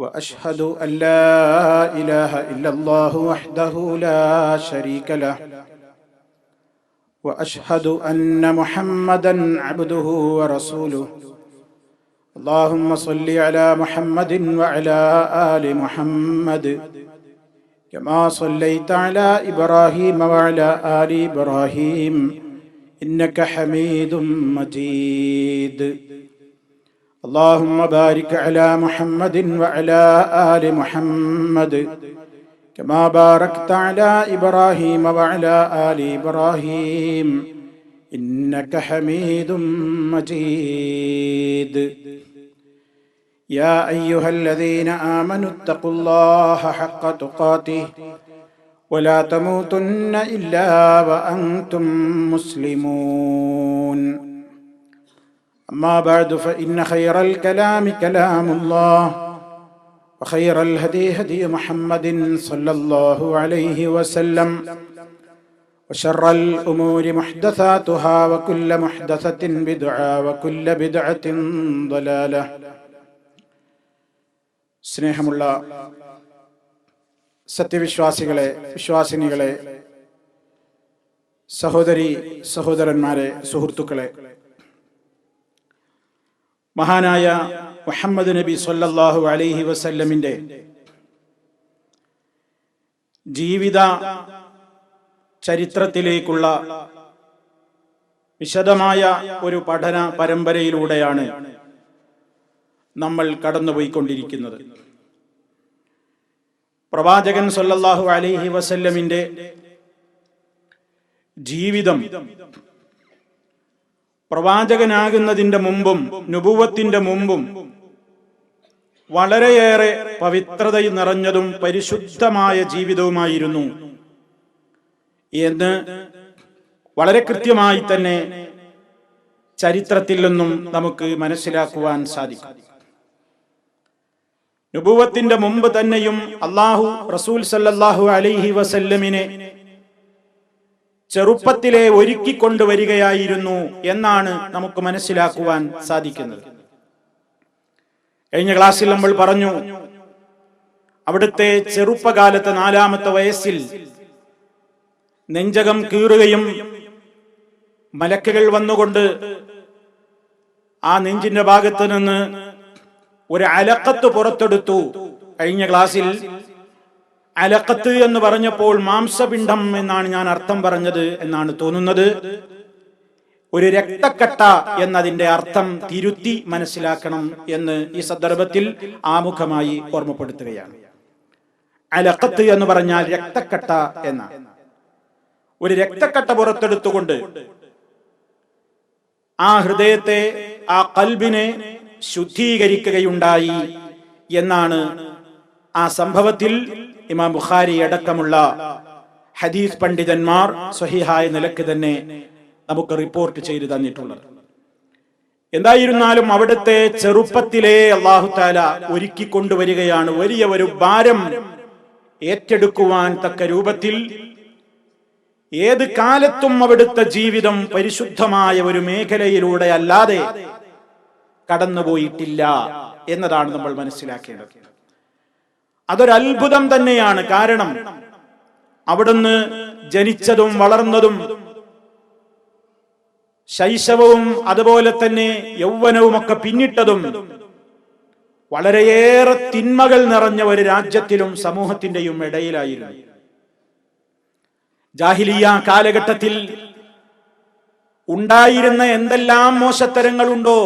واشهد ان لا اله الا الله وحده لا شريك له واشهد ان محمدا عبده ورسوله اللهم صل على محمد وعلى ال محمد كما صليت على ابراهيم وعلى ال ابراهيم انك حميد مجيد اللهم بارك على محمد وعلى ال محمد كما باركت على ابراهيم وعلى ال ابراهيم انك حميد مجيد يا ايها الذين امنوا اتقوا الله حق تقاته ولا تموتن الا وانتم مسلمون أما بعد فإن خير الكلام كلام الله وخير الهدي هدي محمد صلى الله عليه وسلم وشر الأمور محدثاتها وكل محدثة بدعة وكل بدعة ضلالة സ്നേഹമുള്ള സത്യവിശ്വാസികളെ വിശ്വാസിനികളെ സഹോദരി സഹോദരന്മാരെ സുഹൃത്തുക്കളെ മഹാനായ മുഹമ്മദ് നബി സൊല്ലാഹു അലൈഹി വസല്ലമിന്റെ ജീവിത ചരിത്രത്തിലേക്കുള്ള വിശദമായ ഒരു പഠന പരമ്പരയിലൂടെയാണ് നമ്മൾ കടന്നുപോയിക്കൊണ്ടിരിക്കുന്നത്. പ്രവാചകൻ സൊല്ലാഹു അലൈഹി വസല്ലമിന്റെ ജീവിതം പ്രവാചകനാകുന്നതിന്റെ മുമ്പും നുപുവത്തിന്റെ മുമ്പും വളരെയേറെ പവിത്രത നിറഞ്ഞതും പരിശുദ്ധമായ ജീവിതവുമായിരുന്നു. എന്ന് വളരെ കൃത്യമായി തന്നെ ചരിത്രത്തിൽ നിന്നും നമുക്ക് മനസ്സിലാക്കുവാൻ സാധിക്കും. നുപുവത്തിന്റെ മുമ്പ് തന്നെയും അള്ളാഹു റസൂൽ സല്ലാഹു അലൈഹി വസല്ലമിനെ ചെറുപ്പത്തിലെ ഒരുക്കിക്കൊണ്ടുവരികയായിരുന്നു എന്നാണ് നമുക്ക് മനസ്സിലാക്കുവാൻ സാധിക്കുന്നത്. കഴിഞ്ഞ ക്ലാസ്സിൽ നമ്മൾ പറഞ്ഞു അവിടുത്തെ ചെറുപ്പകാലത്തെ നാലാമത്തെ വയസ്സിൽ നെഞ്ചകം കീറുകയും മലക്കുകൾ വന്നുകൊണ്ട് ആ നെഞ്ചിന്റെ ഭാഗത്ത് നിന്ന് ഒരു അലക്കത്ത് പുറത്തെടുത്തു. കഴിഞ്ഞ ക്ലാസ്സിൽ അലക്കത്ത് എന്ന് പറഞ്ഞപ്പോൾ മാംസപിണ്ഡം എന്നാണ് ഞാൻ അർത്ഥം പറഞ്ഞത് എന്നാണ് തോന്നുന്നത്. ഒരു രക്തക്കട്ട എന്നതിന്റെ അർത്ഥം തിരുത്തി മനസ്സിലാക്കണം എന്ന് ഈ സന്ദർഭത്തിൽ ആമുഖമായി ഓർമ്മപ്പെടുത്തുകയാണ്. അലക്കത്ത് എന്ന് പറഞ്ഞാൽ രക്തക്കട്ട എന്ന. ഒരു രക്തക്കട്ട പുറത്തെടുത്തുകൊണ്ട് ആ ഹൃദയത്തെ ആ കൽബിനെ ശുദ്ധീകരിക്കുകയുണ്ടായി എന്നാണ് ആ സംഭവത്തിൽ ഇമാം ബുഖാരി അടക്കമുള്ള ഹദീസ് പണ്ഡിതന്മാർ സ്വഹിഹായ നിലയ്ക്ക് തന്നെ നമുക്ക് റിപ്പോർട്ട് ചെയ്തു തന്നിട്ടുള്ളത്. എന്തായിരുന്നാലും അവിടുത്തെ ചെറുപ്പത്തിലെ അള്ളാഹു താല ഒരുക്കി കൊണ്ടുവരികയാണ് വലിയ ഒരു ഭാരം ഏറ്റെടുക്കുവാൻ തക്ക രൂപത്തിൽ ഏത് കാലത്തും അവിടുത്തെ ജീവിതം പരിശുദ്ധമായ ഒരു മേഖലയിലൂടെ അല്ലാതെ കടന്നുപോയിട്ടില്ല എന്നതാണ് നമ്മൾ മനസ്സിലാക്കേണ്ടത്. അതൊരത്ഭുതം തന്നെയാണ്. കാരണം അവിടുന്ന് ജനിച്ചതും വളർന്നതും ശൈശവവും അതുപോലെ തന്നെ യൗവനവുമൊക്കെ പിന്നിട്ടതും വളരെയേറെ തിന്മകൾ നിറഞ്ഞ ഒരു രാജ്യത്തിലും സമൂഹത്തിന്റെയും ഇടയിലായിരുന്നു. ജാഹിലിയ കാലഘട്ടത്തിൽ ഉണ്ടായിരുന്ന എന്തെല്ലാം മോശത്തരങ്ങളുണ്ടോ?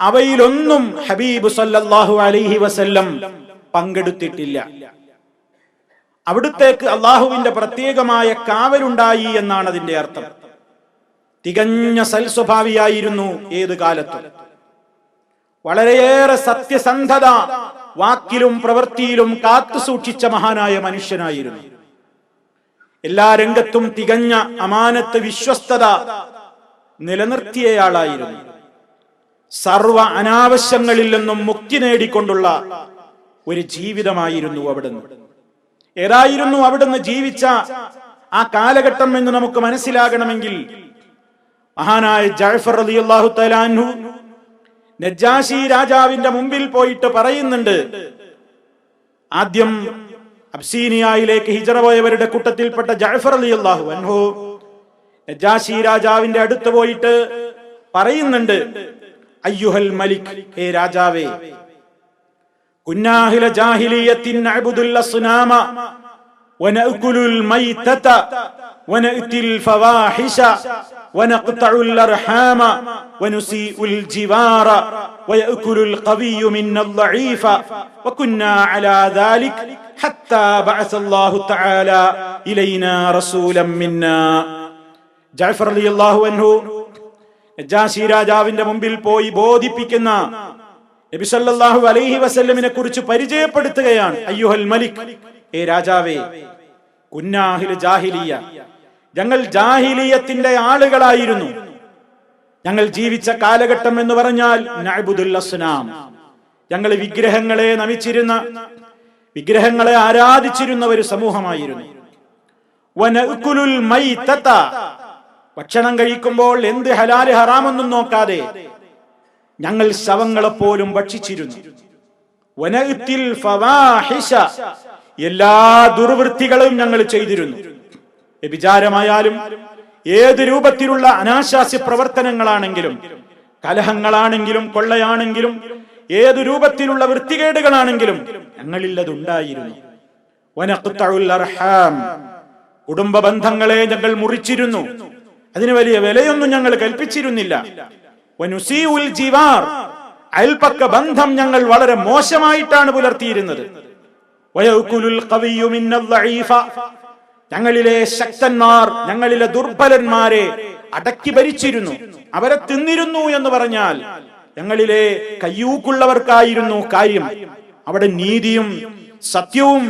അവയിലൊന്നും ഹബീബ് സല്ലാഹു അലൈഹി വസല്ലം പങ്കെടുത്തിട്ടില്ല. അവിടുത്തേക്ക് അള്ളാഹുവിന്റെ പ്രത്യേകമായ കാവലുണ്ടായി എന്നാണ് അതിന്റെ അർത്ഥം. തികഞ്ഞ സൽസ്വഭാവിയായിരുന്നു ഏത് കാലത്തും. വളരെയേറെ സത്യസന്ധത വാക്കിലും പ്രവൃത്തിയിലും കാത്തു സൂക്ഷിച്ച മഹാനായ മനുഷ്യനായിരുന്നു. എല്ലാ രംഗത്തും തികഞ്ഞ അമാനത്ത് വിശ്വസ്തത നിലനിർത്തിയയാളായിരുന്നു സർവ അനാവശ്യങ്ങളിൽ നിന്നും മുക്തി നേടിക്കൊണ്ടുള്ള ഒരു ജീവിതമായിരുന്നു അവിടുന്ന്. ഏതായിരുന്നു അവിടുന്ന് ജീവിച്ച ആ കാലഘട്ടം എന്ന് നമുക്ക് മനസ്സിലാകണമെങ്കിൽ മഹാനായ ജാഫർ അലി അള്ളാഹു തലാൻഹു നജാഷി രാജാവിന്റെ മുമ്പിൽ പോയിട്ട് പറയുന്നുണ്ട് ആദ്യം അബ്സീനിയയിലേക്ക് ഹിജറ പോയവരുടെ കൂട്ടത്തിൽപ്പെട്ട ജാഫർ അലി അള്ളാഹു അൻഹു നജാഷി രാജാവിന്റെ അടുത്ത് പോയിട്ട് പറയുന്നുണ്ട് അയ്യുഹൽ മലിക് ഹേ രാജാവേ كنا أهل جاهلية نعبد الأصنام ونأكل الميتة ونأتي الفواحش ونقطع الأرحام ونسيء الجوار ويأكل القوي منا الضعيف وكنا على ذلك حتى بعث الله تعالى إلينا رسولا منا. جعفر رضي ജാഫർ അലി അള്ളാഹു അൻഹു രാജാവിന്റെ മുമ്പിൽ بودي ബോധിപ്പിക്കുന്ന നബി സല്ലല്ലാഹു അലൈഹി വസല്ലമിനെ കുറിച്ച് പരിചയപ്പെടുത്തുകയാണ്. അയ്യുഹൽ മലിക്. ഏ രാജാവേ ജാഹിലിയ. ഞങ്ങൾ ജാഹിലിയത്തിന്റെ ആളുകളായിരുന്നു. ഞങ്ങൾ ജീവിച്ച കാലഘട്ടം എന്ന് പറഞ്ഞാൽ അസ്നാം. ഞങ്ങൾ വിഗ്രഹങ്ങളെ നമിച്ചിരുന്ന വിഗ്രഹങ്ങളെ ആരാധിച്ചിരുന്ന ഒരു സമൂഹമായിരുന്നു. ഭക്ഷണം കഴിക്കുമ്പോൾ എന്ത് ഹലാൽ ഹറാമൊന്നും നോക്കാതെ ഞങ്ങൾ ശവങ്ങളെപ്പോലും ഭക്ഷിച്ചിരുന്നു. വനത്തിൽ എല്ലാ ദുർവൃത്തികളും ഞങ്ങൾ ചെയ്തിരുന്നു. വ്യഭിചാരമായാലും ഏത് രൂപത്തിലുള്ള അനാശാസ്യ പ്രവർത്തനങ്ങളാണെങ്കിലും കലഹങ്ങളാണെങ്കിലും കൊള്ളയാണെങ്കിലും ഏതു രൂപത്തിലുള്ള വൃത്തികേടുകളാണെങ്കിലും അർഹാം. കുടുംബ ബന്ധങ്ങളെ ഞങ്ങൾ മുറിച്ചിരുന്നു. അതിന് വലിയ വിലയൊന്നും ഞങ്ങൾ കൽപ്പിച്ചിരുന്നില്ല. ജിവാർ. അയൽപക്ക ബന്ധം ഞങ്ങൾ വളരെ മോശമായിട്ടാണ് പുലർത്തിയിരുന്നത്. ഞങ്ങളിലെ ശക്തന്മാർ ഞങ്ങളിലെ ദുർബലന്മാരെ അടക്കി ഭരിച്ചിരുന്നു. അവരെ തിന്നിരുന്നു എന്ന് പറഞ്ഞാൽ ഞങ്ങളിലെ കയ്യൂക്കുള്ളവർക്കായിരുന്നു കാര്യം. അവിടെ നീതിയും സത്യവും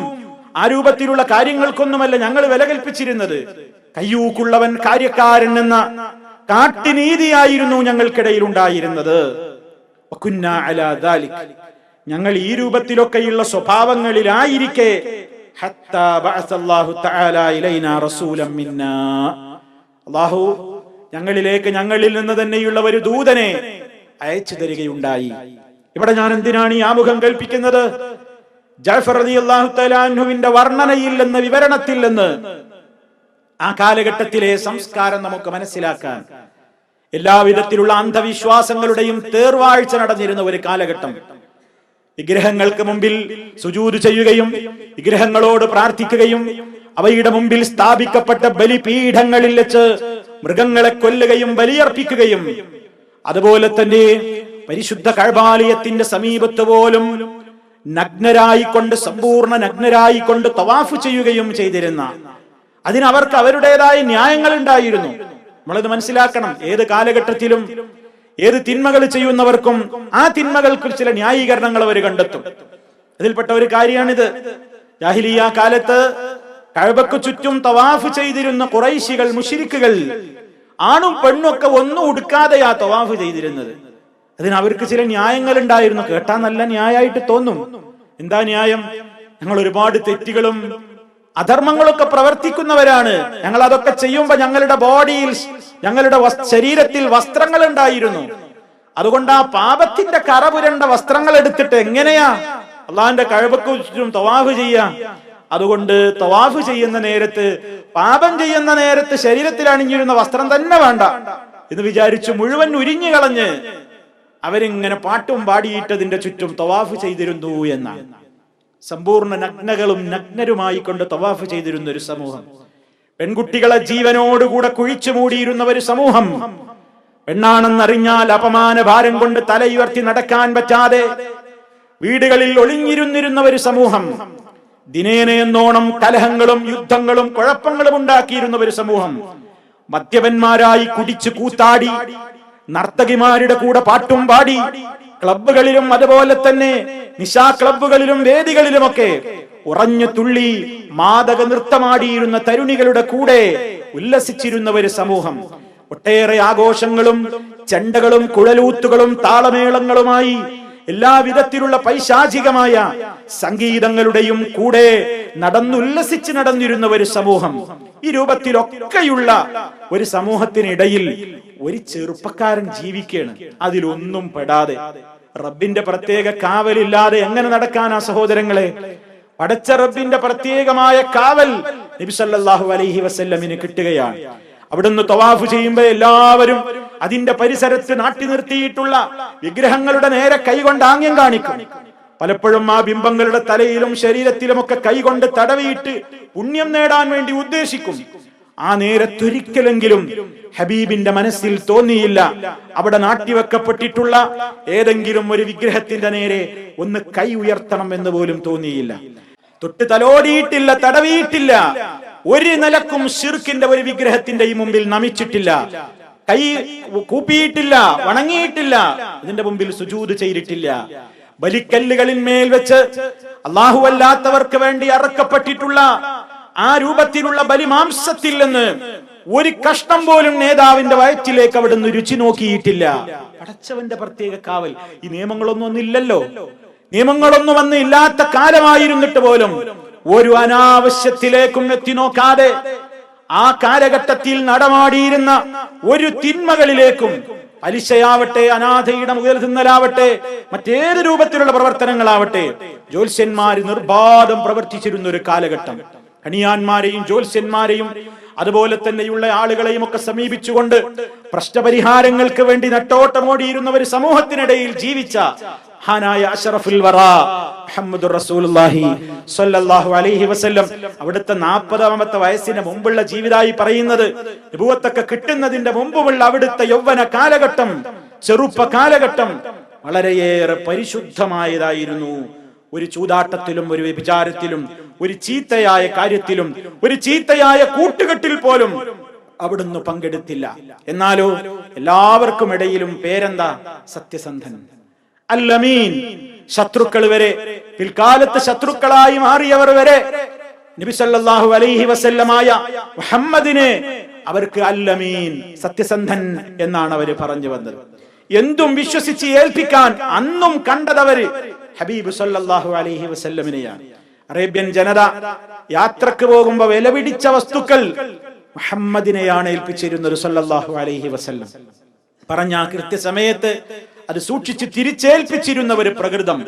ആ രൂപത്തിലുള്ള കാര്യങ്ങൾക്കൊന്നുമല്ല ഞങ്ങൾ വില കൽപ്പിച്ചിരുന്നത് കയ്യൂക്കുള്ളവൻ കാര്യക്കാരൻ എന്ന കാട്ടിനീതിയായിരുന്നു ഞങ്ങൾക്കിടയിൽ ഉണ്ടായിരുന്നത്. ഞങ്ങൾ ഈ രൂപത്തിലൊക്കെയുള്ള സ്വഭാവങ്ങളിലായിരിക്കെ. അല്ലാഹു ഞങ്ങളിലേക്ക് ഞങ്ങളിൽ നിന്ന് തന്നെയുള്ള ഒരു ദൂതനെ അയച്ചു തരികയുണ്ടായി ഇവിടെ ഞാൻ എന്തിനാണ് ഈ ആമുഖം കൽപ്പിക്കുന്നത് ജാഫർ അലി അള്ളാഹു തലാൻഹുവിന്റെ വർണനയിൽ നിന്ന് വിവരണത്തിൽ നിന്ന് ആ കാലഘട്ടത്തിലെ സംസ്കാരം നമുക്ക് മനസ്സിലാക്കാൻ. എല്ലാവിധത്തിലുള്ള അന്ധവിശ്വാസങ്ങളുടെയും തേർവാഴ്ച നടന്നിരുന്ന ഒരു കാലഘട്ടം. വിഗ്രഹങ്ങൾക്ക് മുമ്പിൽ സുജൂത് ചെയ്യുകയും വിഗ്രഹങ്ങളോട് പ്രാർത്ഥിക്കുകയും അവയുടെ മുമ്പിൽ സ്ഥാപിക്കപ്പെട്ട ബലിപീഠങ്ങളിൽ വെച്ച് മൃഗങ്ങളെ കൊല്ലുകയും ബലിയർപ്പിക്കുകയും അതുപോലെ തന്നെ പരിശുദ്ധ കഴബാലയത്തിന്റെ സമീപത്ത് പോലും നഗ്നരായിക്കൊണ്ട് സമ്പൂർണ നഗ്നരായിക്കൊണ്ട് തവാഫ് ചെയ്യുകയും ചെയ്തിരുന്ന അതിന് അവർക്ക് അവരുടേതായ ന്യായങ്ങൾ ഉണ്ടായിരുന്നു നമ്മളിത് മനസ്സിലാക്കണം. ഏത് കാലഘട്ടത്തിലും ഏത് തിന്മകൾ ചെയ്യുന്നവർക്കും ആ തിന്മകൾക്ക് ചില ന്യായീകരണങ്ങൾ അവർ കണ്ടെത്തും. അതിൽപ്പെട്ട ഒരു കാര്യമാണിത്. ജാഹിലിയ കാലത്ത് കഴബക്ക് ചുറ്റും തവാഫ് ചെയ്തിരുന്ന കുറൈശികൾ മുഷിരിക്കുകൾ ആണും പെണ്ണും ഒക്കെ ഒന്നും ഉടുക്കാതെയാ തവാഫ് ചെയ്തിരുന്നത്. അതിന് അവർക്ക് ചില ന്യായങ്ങൾ ഉണ്ടായിരുന്നു കേട്ടാ നല്ല ന്യായമായിട്ട് തോന്നും. എന്താ ന്യായം? ഞങ്ങൾ ഒരുപാട് തെറ്റുകളും അധർമ്മങ്ങളൊക്കെ പ്രവർത്തിക്കുന്നവരാണ്. ഞങ്ങൾ അതൊക്കെ ചെയ്യുമ്പോൾ ഞങ്ങളുടെ ബോഡിയിൽ ഞങ്ങളുടെ ശരീരത്തിൽ വസ്ത്രങ്ങൾ ഉണ്ടായിരുന്നു അതുകൊണ്ട് ആ പാപത്തിന്റെ കറപുരണ്ട വസ്ത്രങ്ങൾ എടുത്തിട്ട് എങ്ങനെയാ അള്ളാഹിന്റെ കഴിവക്ക് ചുറ്റും തവാഫ് ചെയ്യാ? അതുകൊണ്ട് തവാഫ് ചെയ്യുന്ന നേരത്ത് പാപം ചെയ്യുന്ന നേരത്ത് ശരീരത്തിൽ അണിഞ്ഞിരുന്ന വസ്ത്രം തന്നെ വേണ്ട എന്ന് വിചാരിച്ചു മുഴുവൻ ഉരിഞ്ഞു കളഞ്ഞ് അവരിങ്ങനെ പാട്ടും പാടിയിട്ടതിന്റെ ചുറ്റും തവാഫ് ചെയ്തിരുന്നു എന്നാണ്. സമ്പൂർണ നഗ്നകളും നഗ്നരുമായി കൊണ്ട് തവാഫ് ചെയ്തിരുന്ന ഒരു സമൂഹം. പെൺകുട്ടികളെ ജീവനോടുകൂടെ കുഴിച്ചു മൂടിയിരുന്ന ഒരു സമൂഹം. പെണ്ണാണെന്നറിഞ്ഞാൽ അപമാന ഭാരം കൊണ്ട് തലയുയർത്തി നടക്കാൻ പറ്റാതെ വീടുകളിൽ ഒളിഞ്ഞിരുന്നിരുന്ന ഒരു സമൂഹം. ദിനേന എന്നോണം കലഹങ്ങളും യുദ്ധങ്ങളും കുഴപ്പങ്ങളും ഉണ്ടാക്കിയിരുന്ന ഒരു സമൂഹം. മദ്യപന്മാരായി കുടിച്ചു കൂത്താടി നർത്തകിമാരുടെ കൂടെ പാട്ടും പാടി ക്ലബ്ബുകളിലും അതുപോലെ തന്നെ നിശാ ക്ലബുകളിലും വേദികളിലുമൊക്കെ ഉറഞ്ഞു തുള്ളി മാതക നൃത്തമാടിയിരുന്ന തരുണികളുടെ കൂടെ ഉല്ലസിച്ചിരുന്ന ഒരു സമൂഹം. ഒട്ടേറെ ആഘോഷങ്ങളും ചെണ്ടകളും കുഴലൂത്തുകളും താളമേളങ്ങളുമായി എല്ലാ വിധത്തിലുള്ള പൈശാചികമായ സംഗീതങ്ങളുടെയും കൂടെ നടന്നുല്ലസിച്ച് നടന്നിരുന്ന ഒരു സമൂഹം. ഈ രൂപത്തിലൊക്കെയുള്ള ഒരു സമൂഹത്തിനിടയിൽ ഒരു ചെറുപ്പക്കാരൻ ജീവിക്കുകയാണ് അതിലൊന്നും പെടാതെ. റബ്ബിന്റെ പ്രത്യേക കാവലില്ലാതെ എങ്ങനെ നടക്കാനാ സഹോദരങ്ങളെ? പടച്ച റബ്ബിന്റെ പ്രത്യേകമായ കാവൽ നബി സല്ലല്ലാഹു അലൈഹി വസല്ലമിന് കിട്ടുകയാണ്. അവിടുന്ന് തവാഫ് ചെയ്യുമ്പോൾ എല്ലാവരും അതിന്റെ പരിസരത്ത് നാട്ടി നിർത്തിയിട്ടുള്ള വിഗ്രഹങ്ങളുടെ നേരെ കൈകൊണ്ട് ആംഗ്യം കാണിക്കും. പലപ്പോഴും ആ ബിംബങ്ങളുടെ തലയിലും ശരീരത്തിലുമൊക്കെ കൈകൊണ്ട് തടവിയിട്ട് പുണ്യം നേടാൻ വേണ്ടി ഉദ്ദേശിക്കും. ആ നേരത്തൊരിക്കലെങ്കിലും ഹബീബിന്റെ മനസ്സിൽ തോന്നിയില്ല. അവിടെ നാട്ടിവെക്കപ്പെട്ടിട്ടുള്ള ഏതെങ്കിലും ഒരു വിഗ്രഹത്തിന്റെ നേരെ ഒന്ന് കൈ ഉയർത്തണം എന്ന് പോലും തോന്നിയില്ല. തൊട്ട് തലോടിയിട്ടില്ല തടവിയിട്ടില്ല. ഒരു നിലക്കും ഷിർക്കിന്റെ ഒരു വിഗ്രഹത്തിന്റെ ഈ മുമ്പിൽ നമിച്ചിട്ടില്ല. കൈ കൂപ്പിയിട്ടില്ല വണങ്ങിയിട്ടില്ല. ഇതിന്റെ മുമ്പിൽ സുജൂത് ചെയ്തിട്ടില്ല. ബലിക്കല്ലുകളിന്മേൽ വെച്ച് അള്ളാഹു അല്ലാത്തവർക്ക് വേണ്ടി അറക്കപ്പെട്ടിട്ടുള്ള ആ രൂപത്തിലുള്ള ബലിമാംസത്തിൽ നിന്ന് ഒരു കഷ്ണം പോലും നേതാവിന്റെ വയറ്റിലേക്ക് അവിടുന്ന് രുചി നോക്കിയിട്ടില്ല. പടച്ചവന്റെ പ്രത്യേക കാവൽ. ഈ നിയമങ്ങളൊന്നും ഒന്നില്ലല്ലോ നിയമങ്ങളൊന്നും വന്ന് ഇല്ലാത്ത കാലമായിരുന്നിട്ട് പോലും ഒരു അനാവശ്യത്തിലേക്കും എത്തി നോക്കാതെ ആ കാലഘട്ടത്തിൽ നടമാടിയിരുന്ന ഒരു തിന്മകളിലേക്കും പലിശയാവട്ടെ അനാഥയുടെ മുതൽ തിന്നലാവട്ടെ മറ്റേത് രൂപത്തിലുള്ള പ്രവർത്തനങ്ങളാവട്ടെ ജ്യോത്സ്യന്മാര് നിർബാധം പ്രവർത്തിച്ചിരുന്ന ഒരു കാലഘട്ടം. കണിയാന്മാരെയും ജ്യോത്സ്യന്മാരെയും അതുപോലെ തന്നെയുള്ള ആളുകളെയും ഒക്കെ സമീപിച്ചുകൊണ്ട് പ്രശ്നപരിഹാരങ്ങൾക്ക് വേണ്ടി നട്ടോട്ടമോടിയിരുന്ന ഒരു സമൂഹത്തിനിടയിൽ ജീവിച്ച ഹാനായ അഷറഫുൽ വറ മുഹമ്മദ് റസൂലുള്ളാഹി സ്വല്ലല്ലാഹു അലൈഹി വസല്ലം. അവിടുത്തെ നാൽപ്പതാമത്തെ വയസ്സിന് മുമ്പുള്ള ജീവിതമായി പറയുന്നത് നബുവത്തൊക്കെ കിട്ടുന്നതിന്റെ മുമ്പുള്ള അവിടുത്തെ യൗവന കാലഘട്ടം ചെറുപ്പ കാലഘട്ടം വളരെയേറെ പരിശുദ്ധമായതായിരുന്നു. ഒരു ചൂതാട്ടത്തിലും ഒരു വ്യഭിചാരത്തിലും ഒരു ചീത്തയായ കാര്യത്തിലും ഒരു ചീത്തയായ കൂട്ടുകെട്ടിൽ പോലും അവിടുന്ന് പങ്കെടുത്തില്ല. എന്നാലോ എല്ലാവർക്കും ഇടയിലും പേരെന്താ? സത്യസന്ധൻ. അല്ലമീൻ. ശത്രുക്കൾ വരെ പിൽക്കാലത്ത് ശത്രുക്കളായി മാറിയവർ വരെ നബിസല്ലാഹു അലൈഹി വസല്ലമായ മുഹമ്മദിനെ അവർക്ക് അല്ലമീൻ സത്യസന്ധൻ എന്നാണ് അവർ പറഞ്ഞു വന്നത്. എന്തും വിശ്വസിച്ച് ഏൽപ്പിക്കാൻ അന്നും കണ്ടതവര് ഹബീബ് സല്ലല്ലാഹു അലൈഹി വസല്ലമിനെയാണ്. അറേബ്യൻ ജനത യാത്രയ്ക്ക് പോകുമ്പോ വിലപിടിച്ച വസ്തുക്കൾ മുഹമ്മദിനെയാണ് ഏൽപ്പിച്ചിരുന്നത് സല്ലല്ലാഹു അലൈഹി വസല്ലം. പറഞ്ഞ ആ കൃത്യസമയത്ത് അത് സൂക്ഷിച്ച് തിരിച്ചേൽപ്പിച്ചിരുന്ന ഒരു പ്രകൃതം.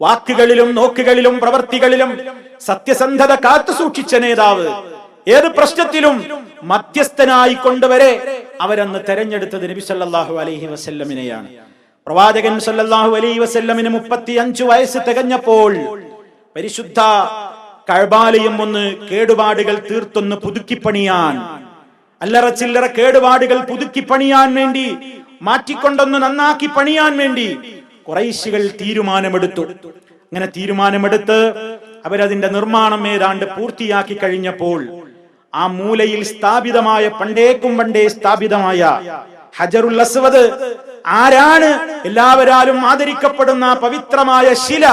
വാക്കുകളിലും നോക്കുകളിലും പ്രവർത്തികളിലും സത്യസന്ധത കാത്തു സൂക്ഷിച്ച നേതാവ് ഏത് പ്രശ്നത്തിലും മധ്യസ്ഥനായി കൊണ്ടുവരെ അവരന്ന് തെരഞ്ഞെടുത്തത് നബി സല്ലല്ലാഹു അലൈഹി വസല്ലമിനെയാണ്. പ്രവാചകൻ സല്ലല്ലാഹു അലൈ വസല്ലമിന് മുപ്പത്തി അഞ്ചു വയസ്സ് തികഞ്ഞപ്പോൾ പരിശുദ്ധ കഴബാലയം ഒന്ന് കേടുപാടുകൾ തീർത്തൊന്ന് പുതുക്കിപ്പണിയാൻ അല്ലറ ചില്ലറ കേടുപാടുകൾ പുതുക്കിപ്പണിയാൻ വേണ്ടി മാറ്റിക്കൊണ്ടൊന്ന് നന്നാക്കി പണിയാൻ വേണ്ടി കുറൈശികൾ തീരുമാനമെടുത്തു. അങ്ങനെ തീരുമാനമെടുത്ത് അവരതിന്റെ നിർമ്മാണം ഏതാണ്ട് പൂർത്തിയാക്കി കഴിഞ്ഞപ്പോൾ ആ മൂലയിൽ സ്ഥാപിതമായ പണ്ടേക്കും പണ്ടേ സ്ഥാപിതമായ ഹജറുൽ അസ്വദ്. ആരാണ് എല്ലാവരാലും ആദരിക്കപ്പെടുന്ന പവിത്രമായ ശില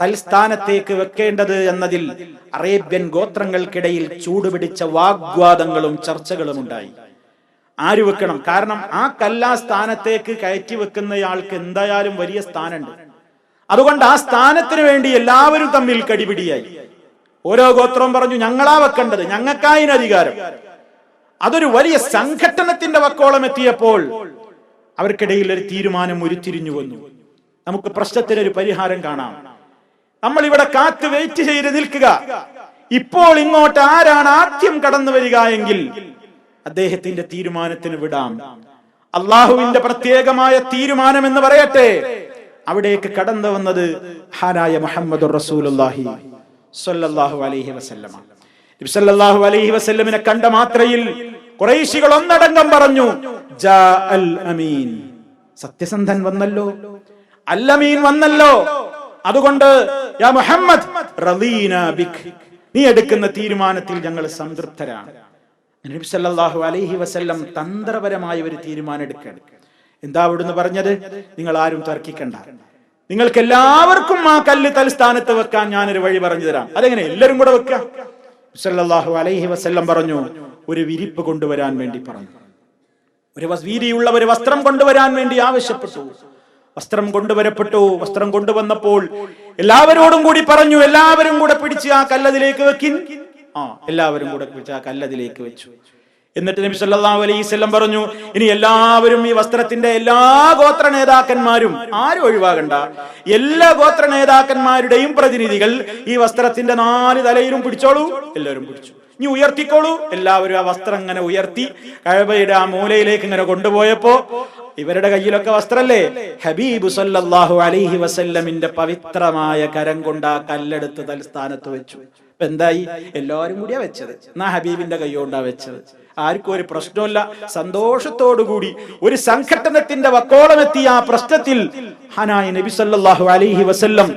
തൽസ്ഥാനത്തേക്ക് വെക്കേണ്ടത് എന്നതിൽ അറേബ്യൻ ഗോത്രങ്ങൾക്കിടയിൽ ചൂടുപിടിച്ച വാഗ്വാദങ്ങളും ചർച്ചകളും ഉണ്ടായി ആര് വെക്കണം? കാരണം ആ കല്ലാ സ്ഥാനത്തേക്ക് കയറ്റി വെക്കുന്നയാൾക്ക് എന്തായാലും വലിയ സ്ഥാനമുണ്ട്. അതുകൊണ്ട് ആ സ്ഥാനത്തിന് വേണ്ടി എല്ലാവരും തമ്മിൽ കടിപിടിയായി. ഓരോ ഗോത്രവും പറഞ്ഞു ഞങ്ങളാ വെക്കേണ്ടത്. ഞങ്ങൾക്കായിന് അധികാരം അതൊരു വലിയ സംഘടനത്തിന്റെ വക്കോളം എത്തിയപ്പോൾ അവർക്കിടയിൽ ഒരു തീരുമാനം ഉരുത്തിരിഞ്ഞു വന്നു. നമുക്ക് പ്രശ്നത്തിന് ഒരു പരിഹാരം കാണാം. നമ്മൾ ഇവിടെ കാത്ത് വെയിറ്റ് ചെയ്ത് നിൽക്കുക. ഇപ്പോൾ ഇങ്ങോട്ട് ആരാണ് ആദ്യം കടന്നു വരിക എങ്കിൽ അദ്ദേഹത്തിന്റെ തീരുമാനത്തിന് വിടാം. അള്ളാഹുവിന്റെ പ്രത്യേകമായ തീരുമാനം എന്ന് പറയട്ടെ. അവിടേക്ക് കടന്നു വന്നത് ഹാനായ മുഹമ്മദ് റസൂലുള്ളാഹി സ്വല്ലല്ലാഹു അലൈഹി വസല്ലമ. നബി സല്ലല്ലാഹു അലൈഹി വസല്ലമിനെ കണ്ട മാത്രയിൽ കുറേശികൾ ഒന്നടങ്കം പറഞ്ഞു ജാ അൽ അമീൻ. സത്യസന്ധൻ വന്നല്ലോ. അല്ലമീൻ വന്നല്ലോ. അതുകൊണ്ട് മുഹമ്മദ് നീ എടുക്കുന്ന തീരുമാനത്തിൽ ഞങ്ങൾ സംതൃപ്തരാണ്. നബി സല്ലല്ലാഹു അലൈഹി വസല്ലം തന്ത്രപരമായ ഒരു തീരുമാനം എടുക്കുകയാണ്. എന്താ അവിടുന്ന് പറഞ്ഞത്? നിങ്ങൾ ആരും തർക്കിക്കണ്ട. നിങ്ങൾക്ക് എല്ലാവർക്കും ആ കല്ല് തൽസ്ഥാനത്ത് വെക്കാൻ ഞാനൊരു വഴി പറഞ്ഞു തരാം. അതെങ്ങനെ? എല്ലാവരും കൂടെ വെക്കാം സല്ലല്ലാഹു അലൈഹി വസല്ലം പറഞ്ഞു ഒരു വിരിപ്പ് കൊണ്ടുവരാൻ വേണ്ടി പറഞ്ഞു. ഒരു വീതിയുള്ള ഒരു വസ്ത്രം കൊണ്ടുവരാൻ വേണ്ടി ആവശ്യപ്പെട്ടു. വസ്ത്രം കൊണ്ടുവരപ്പെട്ടു. വസ്ത്രം കൊണ്ടുവന്നപ്പോൾ എല്ലാവരോടും കൂടി പറഞ്ഞു എല്ലാവരും കൂടെ പിടിച്ച് ആ കല്ലതിലേക്ക് വെക്കിൻ. ആ എല്ലാവരും കൂടെ പിടിച്ച് ആ കല്ലതിലേക്ക് വെച്ചു. എന്നിട്ട് നബി സല്ലല്ലാഹു അലൈഹി വസല്ലം പറഞ്ഞു ഇനി എല്ലാവരും ഈ വസ്ത്രത്തിന്റെ എല്ലാ ഗോത്ര നേതാക്കന്മാരും ആരും ഒഴിവാകണ്ട. എല്ലാ ഗോത്ര നേതാക്കന്മാരുടെയും പ്രതിനിധികൾ ഈ വസ്ത്രത്തിന്റെ നാല് തലയിലും പിടിച്ചോളൂ എല്ലാവരും പിടിച്ചു. ഇനി ഉയർത്തിക്കോളൂ എല്ലാവരും ആ വസ്ത്രം ഇങ്ങനെ ഉയർത്തി കഴബയുടെ ആ മൂലയിലേക്ക് ഇങ്ങനെ കൊണ്ടുപോയപ്പോ ഇവരുടെ കയ്യിലൊക്കെ വസ്ത്രല്ലേ? ഹബീബ് സല്ലല്ലാഹു അലൈഹി വസല്ലമിന്റെ പവിത്രമായ കരം കൊണ്ട് ആ കല്ലെടുത്ത് തൽസ്ഥാനത്ത് വെച്ചു. എന്തായി? എല്ലാവരും കൂടിയാ വെച്ചത്. എന്നാ ഹബീബിന്റെ കൈ കൊണ്ടാ വെച്ചത്. ആർക്കും ഒരു പ്രശ്നമില്ല സന്തോഷത്തോടുകൂടി ഒരു സംഘട്ടനത്തിന്റെ വക്കോളമെത്തിയ ആ പ്രശ്നത്തിൽ ഹനായ നബി സല്ലാഹു അലൈഹി വസല്ലം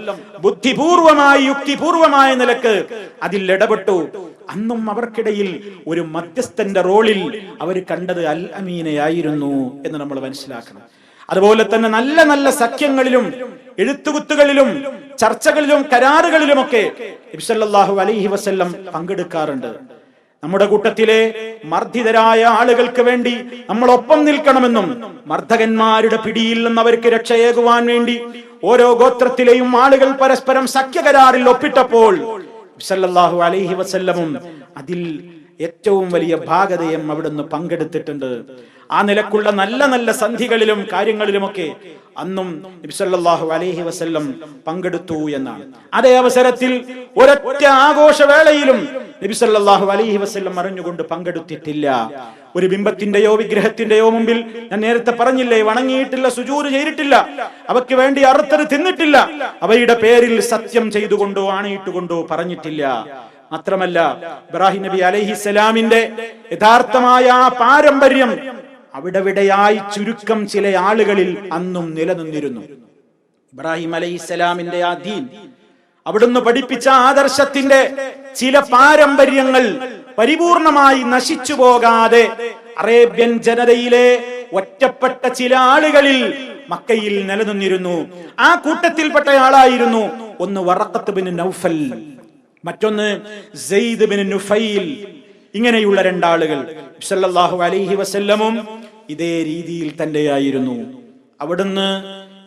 ബുദ്ധിപൂർവമായി യുക്തിപൂർവമായ നിലയ്ക്ക് അതിൽ ഇടപെട്ടു. അന്നും അവർക്കിടയിൽ ഒരു മധ്യസ്ഥന്റെ റോളിൽ അവർ കണ്ടത് അൽ അമീനയായിരുന്നു എന്ന് നമ്മൾ മനസ്സിലാക്കണം. അതുപോലെ തന്നെ നല്ല നല്ല സഖ്യങ്ങളിലും എഴുത്തുകുത്തുകളിലും ചർച്ചകളിലും കരാറുകളിലുമൊക്കെ നബി സല്ലല്ലാഹു അലൈഹി വസല്ലം പങ്കെടുക്കാറുണ്ട്. നമ്മുടെ കൂട്ടത്തിലെ മർദ്ദിതരായ ആളുകൾക്ക് വേണ്ടി നമ്മൾ ഒപ്പം നിൽക്കണമെന്നും മർദ്ദകന്മാരുടെ പിടിയിൽ നിന്ന് അവർക്ക് രക്ഷയേകുവാൻ വേണ്ടി ഓരോ ഗോത്രത്തിലെയും ആളുകൾ പരസ്പരം സഖ്യകരാറിൽ ഒപ്പിട്ടപ്പോൾ സല്ലല്ലാഹു അലൈഹി വസല്ലമും അതിൽ ഏറ്റവും വലിയ ഭാഗതയും അവിടുന്ന് പങ്കെടുത്തിട്ടുണ്ട്. ആ നിലക്കുള്ള നല്ല നല്ല സന്ധികളിലും കാര്യങ്ങളിലുമൊക്കെ അന്നും നബി സല്ലല്ലാഹു അലൈഹി വസല്ലം പങ്കെടുത്തു എന്നാണ്. അതേ അവസരത്തിൽ ഒരൊറ്റ ആഘോഷവേളയിലും നബി സല്ലല്ലാഹു അലൈഹി വസല്ലം അറിഞ്ഞുകൊണ്ട് പങ്കെടുത്തിട്ടില്ല. ഒരു ബിംബത്തിന്റെയോ വിഗ്രഹത്തിന്റെയോ മുമ്പിൽ ഞാൻ നേരത്തെ പറഞ്ഞില്ലേ വണങ്ങിയിട്ടില്ല സുജൂര് ചെയ്തിട്ടില്ല അവയ്ക്ക് വേണ്ടി അറുത്തത് തിന്നിട്ടില്ല അവയുടെ പേരിൽ സത്യം ചെയ്തുകൊണ്ടോ ആണയിട്ടുകൊണ്ടോ പറഞ്ഞിട്ടില്ല. മാത്രമല്ല ഇബ്രാഹിം നബി അലൈഹിസ്സലാമിന്റെ യഥാർത്ഥമായ ആ പാരമ്പര്യം അവിടെവിടെയായി ചുരുക്കം ചില ആളുകളിൽ അന്നും നിലനിന്നിരുന്നു. ഇബ്രാഹിം അലൈഹിസ്സലാമിന്റെ ആ ദീൻ അവിടുന്ന് പഠിപ്പിച്ച ആദർശത്തിന്റെ ചില പാരമ്പര്യങ്ങൾ പരിപൂർണമായി നശിച്ചു പോകാതെ അറേബ്യൻ ജനതയിലെ ഒറ്റപ്പെട്ട ചില ആളുകളിൽ മക്കയിൽ നിലനിന്നിരുന്നു. ആ കൂട്ടത്തിൽപ്പെട്ട ആളായിരുന്നു ഒന്ന് വറക്കത്ത് ബിൻ നൗഫൽ. മറ്റൊന്ന് നുഫൈൽ. ഇങ്ങനെയുള്ള രണ്ടാളുകൾ സല്ലല്ലാഹു അലൈഹി വസല്ലമും ഇതേ രീതിയിൽ തന്നെയായിരുന്നു. അവിടുന്ന്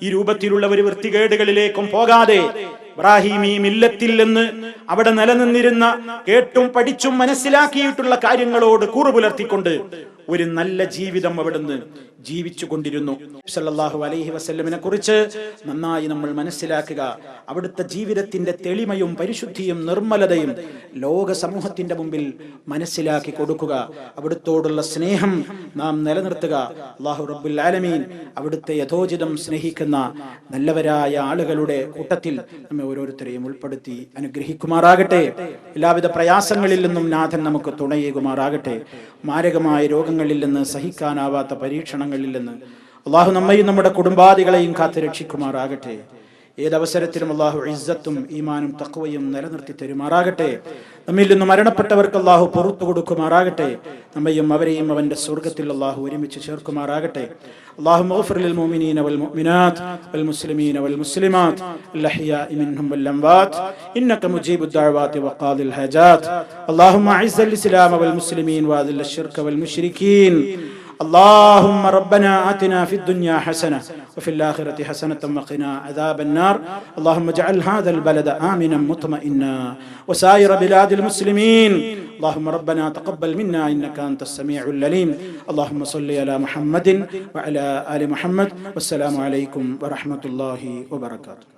ഈ രൂപത്തിലുള്ള ഒരു വൃത്തികേടുകളിലേക്കും പോകാതെ ഇബ്രാഹിമി മില്ലത്തിൽ അവിടെ നിലനിന്നിരുന്ന കേട്ടും പഠിച്ചും മനസ്സിലാക്കിയിട്ടുള്ള കാര്യങ്ങളോട് കൂറു പുലർത്തിക്കൊണ്ട് ഒരു നല്ല ജീവിതം അവിടുന്ന് ജീവിച്ചു കൊണ്ടിരുന്നു സല്ലാഹു അലൈഹി വസ്ല്ലമിനെ കുറിച്ച് നന്നായി നമ്മൾ മനസ്സിലാക്കുക. അവിടുത്തെ ജീവിതത്തിന്റെ തെളിമയും പരിശുദ്ധിയും നിർമ്മലതയും ലോക സമൂഹത്തിന്റെ മുമ്പിൽ മനസ്സിലാക്കി കൊടുക്കുക. അവിടുത്തോടുള്ള സ്നേഹം നാം നിലനിർത്തുക. അള്ളാഹു റബ്ബുൽ ആലമീൻ അവിടുത്തെ യഥോചിതം സ്നേഹിക്കുന്ന നല്ലവരായ ആളുകളുടെ കൂട്ടത്തിൽ നമ്മെ ഓരോരുത്തരെയും ഉൾപ്പെടുത്തി അനുഗ്രഹിക്കുമാറാകട്ടെ. എല്ലാവിധ പ്രയാസങ്ങളിൽ നിന്നും നാഥൻ നമുക്ക് തുണയേകുമാറാകട്ടെ. മാരകമായ രോഗങ്ങളിൽ നിന്ന് സഹിക്കാനാവാത്ത പരീക്ഷണങ്ങളിൽ നിന്ന് അള്ളാഹു നമ്മയും നമ്മുടെ കുടുംബാദികളെയും കാത്തു രക്ഷിക്കുമാറാകട്ടെ. ഏതവസരത്തിലും അള്ളാഹു ഇസ്സത്തും ഈമാനും തക്വയും നിലനിർത്തി തരുമാറാകട്ടെ. നമ്മിൽ നിന്ന് മരണപ്പെട്ടവർക്ക് അള്ളാഹു പുറത്തു കൊടുക്കുമാറാകട്ടെ നമ്മയും അവരെയും അവന്റെ സ്വർഗത്തിൽ അള്ളാഹു ഒരുമിച്ച് ചേർക്കുമാറാകട്ടെ اللهم اغفر للمؤمنين والمؤمنات والمسلمين والمسلمات الأحياء منهم والأموات إنك مجيب الدعوات وقاضي الحاجات اللهم أعز الإسلام والمسلمين وأذل الشرك والمشركين اللهم ربنا آتنا في الدنيا حسنة وفي الآخرة حسنة وقنا عذاب النار. اللهم اجعل هذا البلد آمنا مطمئنا وسائر بلاد المسلمين. اللهم ربنا تقبل منا إنك أنت السميع العليم. اللهم صل على محمد وعلى آل محمد. والسلام عليكم ورحمة الله وبركاته.